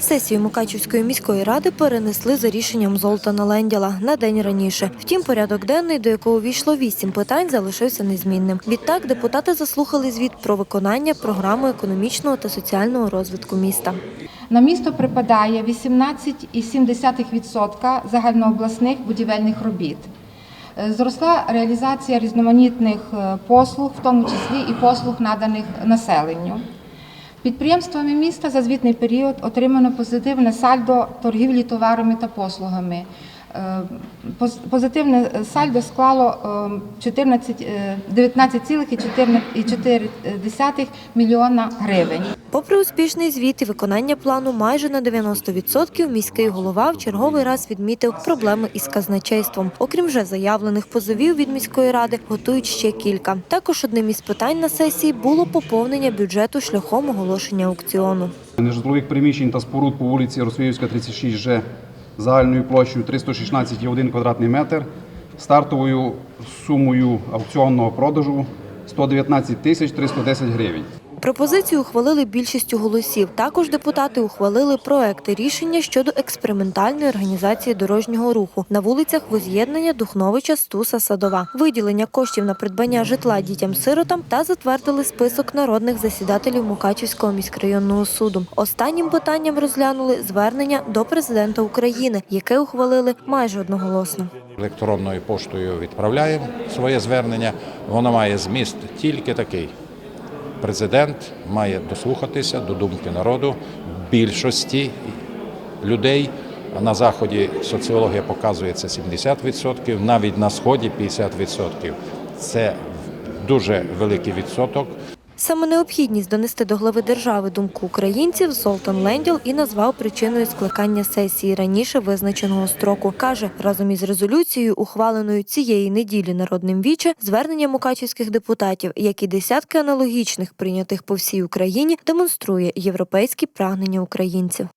Сесію Мукачівської міської ради перенесли за рішенням Золтана Лендяла на день раніше. Втім, порядок денний, до якого війшло вісім питань, залишився незмінним. Відтак депутати заслухали звіт про виконання програми економічного та соціального розвитку міста. На місто припадає 18,7% загальнообласних будівельних робіт. Е, Зросла реалізація різноманітних е, послуг, в тому числі і послуг, наданих населенню. Підприємствами міста за звітний період отримано позитивне сальдо торгівлі товарами та послугами. Е, Позитивне сальдо склало е, 14, е, 19,4 мільйона гривень. Попри успішний звіт і виконання плану майже на 90%, міський голова в черговий раз відмітив проблеми із казначейством. Окрім вже заявлених позовів від міської ради, готують ще кілька. Також одним із питань на сесії було поповнення бюджету шляхом оголошення аукціону. Нежитлових приміщень та споруд по вулиці Росвіївська, 36Ж загальною площею 316,1 квадратний метр, стартовою сумою аукціонного продажу 119 тисяч 310 гривень. Пропозицію ухвалили більшістю голосів. Також депутати ухвалили проекти рішення щодо експериментальної організації дорожнього руху на вулицях Воз'єднання, Духновича, Стуса, Садова, виділення коштів на придбання житла дітям-сиротам та затвердили список народних засідателів Мукачівського міськрайонного суду. Останнім питанням розглянули звернення до президента України, яке ухвалили майже одноголосно. електронною поштою відправляємо своє звернення. Воно має зміст тільки такий. Президент має дослухатися до думки народу більшості людей. На заході соціологія показує це 70%, навіть на сході 50%. Це дуже великий відсоток. Саме необхідність донести до глави держави думку українців Золтан Ленділ і назвав причиною скликання сесії раніше визначеного строку. Каже, разом із резолюцією, ухваленою цієї неділі народним віче, звернення мукачівських депутатів, як і десятки аналогічних прийнятих по всій Україні, демонструє європейські прагнення українців.